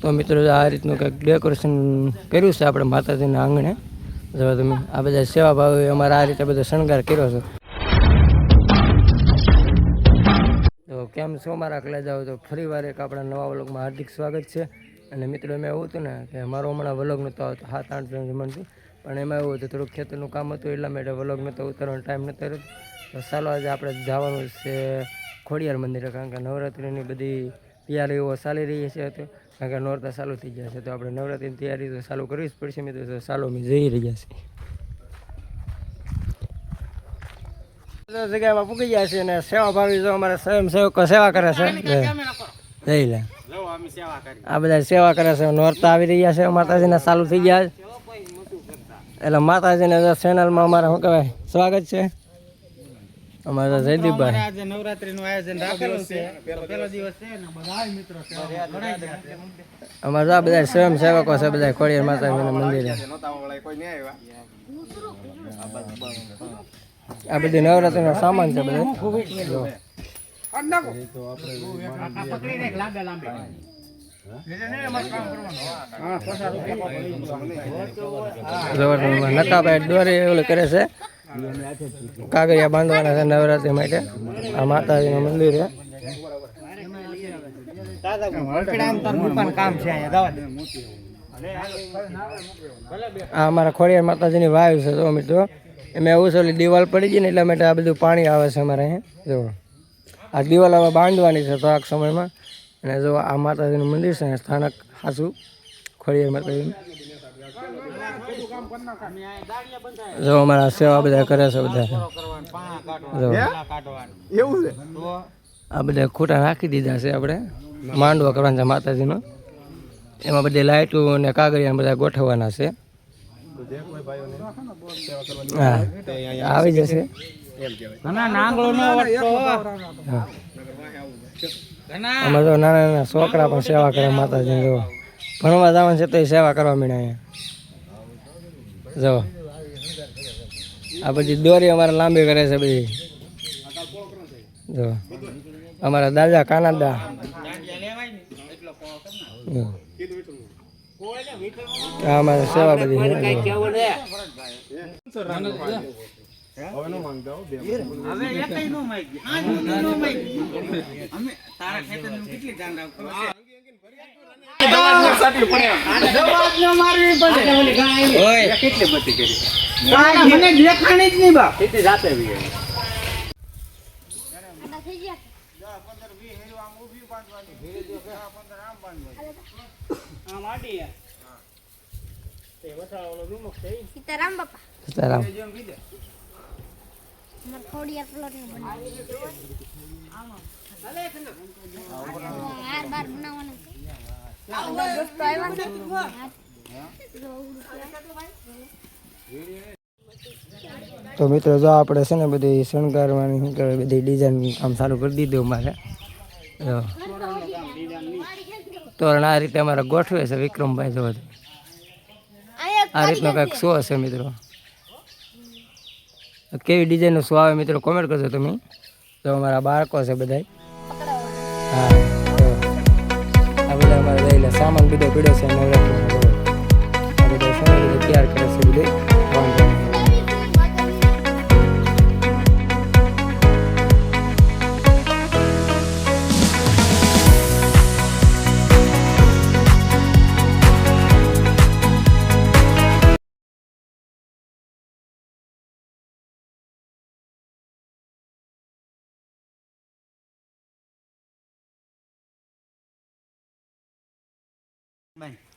તો મિત્રો, આ રીતનું કંઈક ડેકોરેશન કર્યું છે આપણે માતાજીના આંગણે. જો તમે આ બધા સેવા ભાવે અમારે આ રીતે બધો શણગાર કર્યો છે. તો કેમ છો મારા કલેજાઓ? તો ફરી વાર એક આપણા નવા વ્લોગમાં હાર્દિક સ્વાગત છે. અને મિત્રો, એમાં એવું હતું ને કે મારો હમણાં વ્લોગ નહોતો આવતો, સાત આઠ જણ જમણતું પણ એમાં એવું હતું, થોડુંક ખેતરનું કામ હતું એટલા માટે વ્લોગ નહોતો ઉતારવાનો, ટાઈમ નહોતો તો ચાલો આજે આપણે જવાનું છે ખોડિયાર મંદિરે, કારણ કે નવરાત્રિની બધી તૈયારીઓ ચાલી રહી છે તો કારણ કે નોરતા ચાલુ થઈ ગયા છે તો આપણે નવરાત્રિની તૈયારી તો ચાલુ કરવી જ પડશે મિત્રો તો ચાલો અમે જઈ રહ્યા છીએ તો જગ્યામાં પૂકી ગયા છે અને સેવા ભાવી જો અમારા સ્વયંસેવકો સેવા કરે છે જઈ લે આ બધા સેવા કરે છે નોરતા આવી રહ્યા છે માતાજીના ચાલુ થઈ ગયા છે એટલે માતાજીને ચેનલમાં અમારે શું કહેવાય સ્વાગત છે અમારા જયદીપભાઈ આજે નવરાત્રી નું આયોજન રાખેલું છે. પેલો દિવસ છે ને બધા મિત્રો અમારા બધા બધા સ્વયંસેવકો છે બધા ખોડિયાર માતાજીના મંદિરે. આ બધી નવરાત્રીનો સામાન છે બધો જો. નકાભાઈ દોરી એવું કરે છે. કાગળિયા બાંધવાના છે નવરાત્રી માટે. આ માતાજીનું મંદિર છે. આ અમારા ખોડિયાર માતાજીની વાયુ છે જો મિત્રો. એમાં એવું છે, ઓલી દિવાલ પડી ગઈ ને એટલા માટે આ બધું પાણી આવે છે અમારે અહીંયા જો આ દિવાલ હવે બાંધવાની છે થોડાક સમયમાં. અને જો આ માતાજીનું મંદિર છે, સ્થાનક હાસું ખોડિયાર માતાજીનું. જો અમારા સેવા બધા કરે છે બધા. જો. એવું છે? આ બધા ખોટા નાખી દીધા છે આપણે. માંડવો કરવાના છે માતાજીનો. એમાં બધી લાઇટો અને કાગળિયા બધા ગોઠવવાના છે. હા. આવી જશે. અમે જો નાના નાના છોકરા પણ સેવા કરે માતાજી જો. ભણવા જવાનું છે તો સેવા કરવા મીણા અહીંયા. જો. આ બધી દોરી અમારે લાંબી કરે છે બધી. જો. અમારા દાદા કાનાદા. અમારે સેવા બધી કેટલી નહીં સીતારામ બાપા. સીતારામ અમાર ખોડિયાર પ્લોટનું બનાવ્યું હાર બાર બનાવવાનું અમારા દોસ્તો આવ્યા છે. તો મિત્રો, જો આપણે છે ને બધી શણગારવાની શું કહેવાય, બધી ડિઝાઇન કામ ચાલુ કરી દીધું અમારે. તો તોરણ આ રીતે અમારે ગોઠવે છે વિક્રમભાઈ જો આ રીતનો કંઈક શો હશે મિત્રો. કેવી ડિઝાઇનનો શો આવે મિત્રો કોમેન્ટ કરજો તમે. તો અમારા બાળકો છે બધા હા. અમારે લઈ સામાન બધો પીડ્યો છે નવરાત્રિનો બધો. આ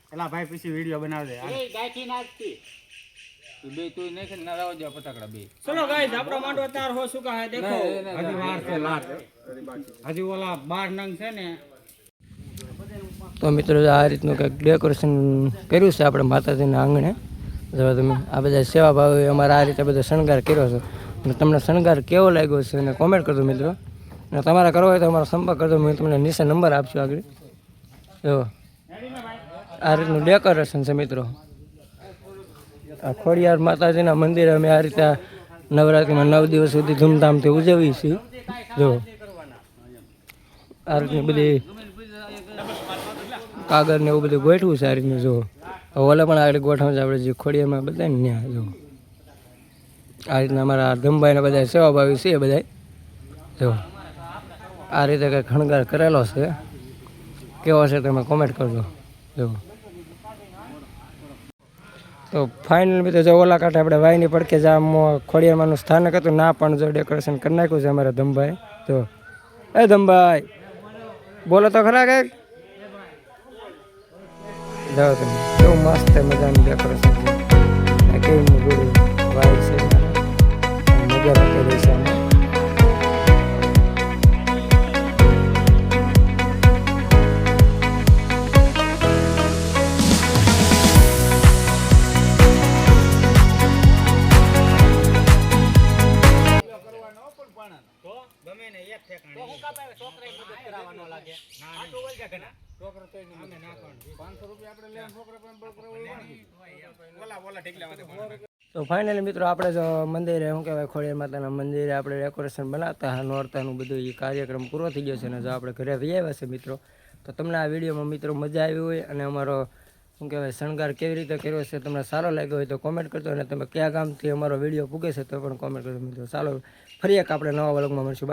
પેલા ભાઈ પછી વીડિયો બનાવજે ચલો ગાઈસ આપણો માંડવો તૈયાર હો શું કહે દેખો. હજી વાર છે લાટ હજી ઓલા બાર નંગ છે ને. તો મિત્રો આ રીતનું કંઈક ડેકોરેશન કર્યું છે આપણે માતાજીના આંગણે. જો તમે આ બધા સેવા ભાવે અમારે આ રીતે બધો શણગાર કર્યો છે. અને તમને શણગાર કેવો લાગ્યો છે અને કોમેન્ટ કરજો મિત્રો. અને તમારે કરવો હોય તો અમારો સંપર્ક કરજો. મેં તમને નીચે નંબર આપશું આગળ. જો. આ રીતનું ડેકોરેશન છે મિત્રો. આ ખોડિયાર માતાજીના મંદિરે અમે આ રીતે નવરાત્રિમાં નવ દિવસ સુધી ધૂમધામથી ઉજવીએ છીએ. જો. આ રીતની બધી કાગળ ને એવું બધું ગોઠવું છે આ રીતનું, જો. ઓલે પણ આગળ ગોઠવણ છે આપણે જે ખોડિયામાં બધા ને ત્યાં, જો. આ રીતના અમારા ધમભાઈને બધા સેવાભાવી છે બધા જો. આ રીતે કંઈ ખણગાર કરેલો છે. કેવો છે તમે કોમેન્ટ કરજો. જો. તો ફાઇનલ મિત્રો જો ઓલા કાંઠે આપણે વાયની પડકે જે આમ ખોડિયારમાંનું સ્થાનક હતું, ના પણ જો ડેકોરેશન કરી નાખ્યું છે અમારા ધમભાઈ તો એ ધમભાઈ બોલો તો ખરા કંઈક? જાઓ તમે. કેવું મસ્ત મજાનું ડેકોરેશન કેવી મોટું વાય નજારા કરી છે તો ફાઇનલી મિત્રો આપણે જો મંદિરે શું કહેવાય ખોડિયાર માતાના મંદિરે આપણે ડેકોરેશન બનાવતા હા નોરતાનું બધું એ કાર્યક્રમ પૂરો થઈ ગયો છે અને જો આપણે ઘરે આવ્યા છે મિત્રો તો તમને આ વિડીયોમાં મિત્રો મજા આવી હોય અને અમારો શું કહેવાય શણગાર કેવી રીતે કર્યો છે તમને સારો લાગ્યો હોય તો કોમેન્ટ કરજો અને તમે કયા ગામથી અમારો વીડિયો પૂગે છે તો પણ કોમેન્ટ કરજો મિત્રો. ચાલો ફરી એક આપણે નવા વલગમાં મળશું.